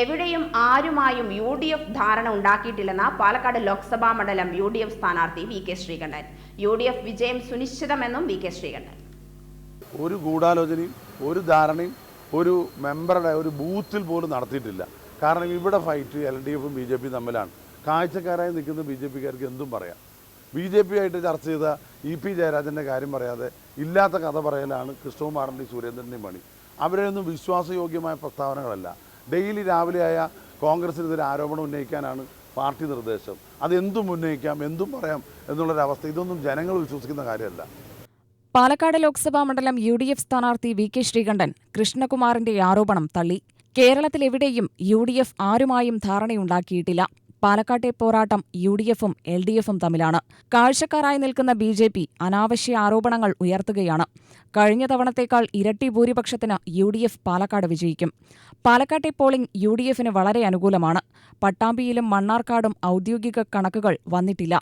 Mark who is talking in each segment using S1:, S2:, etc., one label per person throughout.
S1: എവിടെയും ആരുമായും U D F ധാരണ ഉണ്ടാക്കിയിട്ടില്ലെന്ന പാലക്കാട് ലോക്സഭാ മണ്ഡലം യു ഡി എഫ് സ്ഥാനാർത്ഥി V K Sreekandan U D F വിജയം സുനിശ്ചിതമെന്നും വി കെ ശ്രീകണ്ഠൻ
S2: ഒരു ഗൂഢാലോചനയും ഒരു ധാരണയും ഒരു മെമ്പറുടെ ഒരു ബൂത്തിൽ പോലും നടത്തിയിട്ടില്ല കാരണം ഇവിടെ ഫൈറ്റ് എൽ ഡി എഫും ബി ജെ പിയും തമ്മിലാണ് കാഴ്ചക്കാരായി നിൽക്കുന്ന ബി ജെ പിക്കാർക്ക് എന്തും പറയാം ബി ജെ പി ആയിട്ട് ചർച്ച ചെയ്ത ഇ e പി ജയരാജൻ്റെ കാര്യം പറയാതെ ഇല്ലാത്ത കഥ പറയലാണ് കൃഷ്ണകുമാറിൻ്റെയും സുരേന്ദ്രൻ്റെയും പണി അവരെയൊന്നും വിശ്വാസയോഗ്യമായ പ്രസ്താവനകളല്ല ഡെയിലി രാവിലെ ആയ കോൺഗ്രസിനെതിരെ ആരോപണം ഉന്നയിക്കാനാണ് പാർട്ടി നിർദ്ദേശം അതെന്തും ഉന്നയിക്കാം എന്തും പറയാം എന്നുള്ളൊരവസ്ഥ ഇതൊന്നും ജനങ്ങൾ വിശ്വസിക്കുന്ന കാര്യമല്ല
S1: പാലക്കാട് ലോക്സഭാ മണ്ഡലം യു ഡി എഫ് സ്ഥാനാർത്ഥി വി കെ ശ്രീകണ്ഠൻ കൃഷ്ണകുമാറിന്റെ ആരോപണം തള്ളി കേരളത്തിലെവിടെയും യു ഡി എഫ് ആരുമായും ധാരണയുണ്ടാക്കിയിട്ടില്ല പാലക്കാട്ടെ പോരാട്ടം യു ഡി എഫും എൽ ഡി എഫും തമ്മിലാണ് കാഴ്ചക്കാരായി നിൽക്കുന്ന ബി ജെ പി അനാവശ്യ ആരോപണങ്ങൾ ഉയർത്തുകയാണ് കഴിഞ്ഞ തവണത്തേക്കാൾ ഇരട്ടി ഭൂരിപക്ഷത്തിന് യു ഡി എഫ് പാലക്കാട് വിജയിക്കും പാലക്കാട്ടെ പോളിംഗ് യു ഡി എഫിന് വളരെ അനുകൂലമാണ് പട്ടാമ്പിയിലും മണ്ണാർക്കാടും ഔദ്യോഗിക കണക്കുകൾ വന്നിട്ടില്ല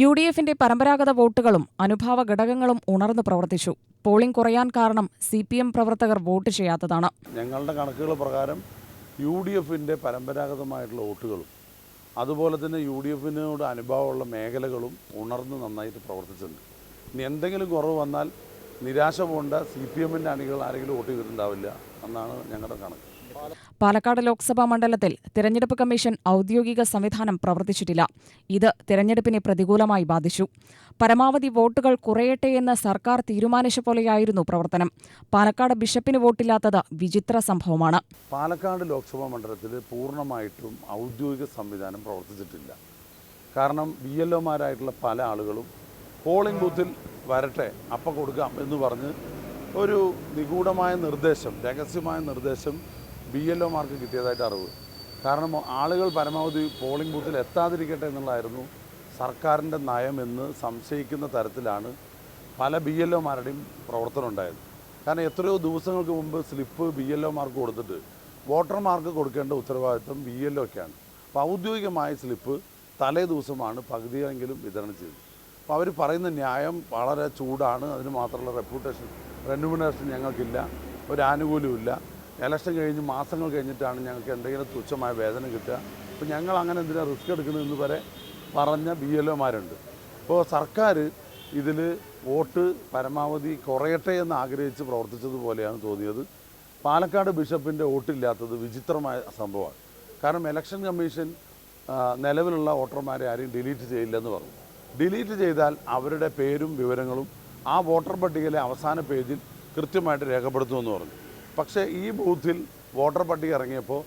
S1: യു ഡി എഫിന്റെ പരമ്പരാഗത വോട്ടുകളും അനുഭാവ ഘടകങ്ങളും ഉണർന്നു പ്രവർത്തിച്ചു പോളിംഗ് കുറയാൻ കാരണം സി പി എം പ്രവർത്തകർ വോട്ട് ചെയ്യാത്തതാണ്
S2: ഞങ്ങളുടെ കണക്കുകൾ പ്രകാരം യു ഡി എഫിന്റെ പരമ്പരാഗതമായിട്ടുള്ള വോട്ടുകളും അതുപോലെ തന്നെ യു ഡി എഫിനോട് അനുഭവമുള്ള മേഖലകളും ഉണർന്ന് നന്നായിട്ട് പ്രവർത്തിച്ചിട്ടുണ്ട് ഇനി എന്തെങ്കിലും കുറവ് വന്നാൽ നിരാശ പോകേണ്ട സി പി എമ്മിൻ്റെ അണികൾ ആരെങ്കിലും വോട്ട് ചെയ്തിട്ടുണ്ടാവില്ല എന്നാണ് ഞങ്ങളുടെ കണക്ക്
S1: പാലക്കാട് ലോക്സഭാ മണ്ഡലത്തിൽ തിരഞ്ഞെടുപ്പ് കമ്മീഷൻ ഔദ്യോഗിക സംവിധാനം പ്രവർത്തിച്ചിട്ടില്ല ഇത് തിരഞ്ഞെടുപ്പിനെ പ്രതികൂലമായി ബാധിച്ചു പരമാവധി വോട്ടുകൾ കുറയട്ടെ എന്ന് സർക്കാർ തീരുമാനിച്ച പോലെയായിരുന്നു പ്രവർത്തനം പാലക്കാട് ബിഷപ്പിന് വോട്ടില്ലാത്തത് വിചിത്ര സംഭവമാണ്
S2: പാലക്കാട് ലോക്സഭാ മണ്ഡലത്തിൽ പൂർണ്ണമായിട്ടും ഔദ്യോഗിക സംവിധാനം പ്രവർത്തിച്ചിട്ടില്ല കാരണം ബി എൽ ഒമാരായിട്ടുള്ള പല ആളുകളും പോളിംഗ് ബൂത്തിൽ വരട്ടെ അപ്പം കൊടുക്കാം എന്ന് പറഞ്ഞ് ഒരു നിഗൂഢമായ നിർദ്ദേശം രഹസ്യമായ നിർദ്ദേശം ബി എൽ ഒ മാർക്ക് കിട്ടിയതായിട്ട് അറിവ് കാരണം ആളുകൾ പരമാവധി പോളിംഗ് ബൂത്തിൽ എത്താതിരിക്കട്ടെ എന്നുള്ളതായിരുന്നു സർക്കാരിൻ്റെ നയമെന്ന് എന്ന് സംശയിക്കുന്ന തരത്തിലാണ് പല ബി എൽ ഒമാരുടെയും പ്രവർത്തനം ഉണ്ടായത് കാരണം എത്രയോ ദിവസങ്ങൾക്ക് മുമ്പ് സ്ലിപ്പ് ബി എൽ മാർക്ക് കൊടുത്തിട്ട് വോട്ടർമാർക്ക് കൊടുക്കേണ്ട ഉത്തരവാദിത്വം ബി എൽ ഒക്കെയാണ് അപ്പോൾ ഔദ്യോഗികമായ സ്ലിപ്പ് തലേ ദിവസമാണ് പകുതിയെങ്കിലും വിതരണം ചെയ്തത് അപ്പോൾ അവർ പറയുന്ന ന്യായം വളരെ ചൂടാണ് അതിന് മാത്രമുള്ള റെപ്യൂട്ടേഷൻ റെന്യൂമിനേഷൻ ഞങ്ങൾക്കില്ല ഒരു ആനുകൂല്യമില്ല ഇലക്ഷൻ കഴിഞ്ഞ് മാസങ്ങൾ കഴിഞ്ഞിട്ടാണ് ഞങ്ങൾക്ക് എന്തെങ്കിലും തുച്ഛമായ വേദന കിട്ടുക അപ്പോൾ ഞങ്ങൾ അങ്ങനെ എന്തിനാണ് റിസ്ക് എടുക്കുന്നതെന്ന് വരെ പറഞ്ഞ ബി എൽ ഒമാരുണ്ട് അപ്പോൾ സർക്കാർ ഇതിൽ വോട്ട് പരമാവധി കുറയട്ടെ എന്ന് ആഗ്രഹിച്ച് പ്രവർത്തിച്ചതുപോലെയാണ് തോന്നിയത് പാലക്കാട് ബിഷപ്പിൻ്റെ വോട്ടില്ലാത്തത് വിചിത്രമായ സംഭവമാണ് കാരണം ഇലക്ഷൻ കമ്മീഷൻ നിലവിലുള്ള വോട്ടർമാരെ ആരെയും ഡിലീറ്റ് ചെയ്യില്ലെന്ന് പറഞ്ഞു ഡിലീറ്റ് ചെയ്താൽ അവരുടെ പേരും വിവരങ്ങളും ആ വോട്ടർ പട്ടികയിലെ അവസാന പേജിൽ കൃത്യമായിട്ട് രേഖപ്പെടുത്തുമെന്ന് പറഞ്ഞു പക്ഷേ ഈ ബൂത്തിൽ വോട്ടർ പട്ടിക ഇറങ്ങിയപ്പോൾ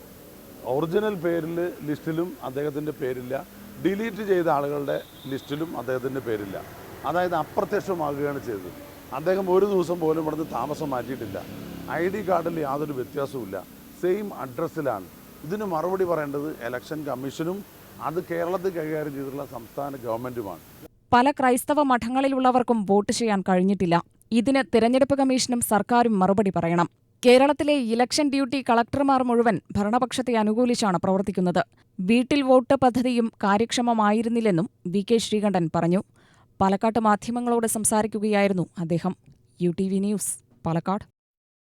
S2: ഒറിജിനൽ പേരിൽ ലിസ്റ്റിലും അദ്ദേഹത്തിൻ്റെ പേരില്ല ഡിലീറ്റ് ചെയ്ത ആളുകളുടെ ലിസ്റ്റിലും അദ്ദേഹത്തിൻ്റെ പേരില്ല അതായത് അപ്രത്യക്ഷമാകുകയാണ് ചെയ്തത് അദ്ദേഹം ഒരു ദിവസം പോലും ഇവിടുന്ന് താമസം മാറ്റിയിട്ടില്ല ഐ ഡി കാർഡിൽ യാതൊരു വ്യത്യാസവും സെയിം അഡ്രസ്സിലാണ് ഇതിന് മറുപടി പറയേണ്ടത് ഇലക്ഷൻ കമ്മീഷനും അത് കേരളത്തിൽ കൈകാര്യം ചെയ്തിട്ടുള്ള സംസ്ഥാന ഗവൺമെൻറ്റുമാണ്
S1: പല ക്രൈസ്തവ മഠങ്ങളിലുള്ളവർക്കും വോട്ട് ചെയ്യാൻ കഴിഞ്ഞിട്ടില്ല ഇതിന് തിരഞ്ഞെടുപ്പ് കമ്മീഷനും സർക്കാരും മറുപടി പറയണം കേരളത്തിലെ ഇലക്ഷൻ ഡ്യൂട്ടി കളക്ടർമാർ മുഴുവൻ ഭരണപക്ഷത്തെ അനുകൂലിച്ചാണ് പ്രവർത്തിക്കുന്നത് വീട്ടിൽ വോട്ട് പദ്ധതിയും കാര്യക്ഷമമായിരുന്നില്ലെന്നും വി കെ ശ്രീകണ്ഠൻ പറഞ്ഞു പാലക്കാട്ട് മാധ്യമങ്ങളോട് സംസാരിക്കുകയായിരുന്നു അദ്ദേഹം U T V news Palakkad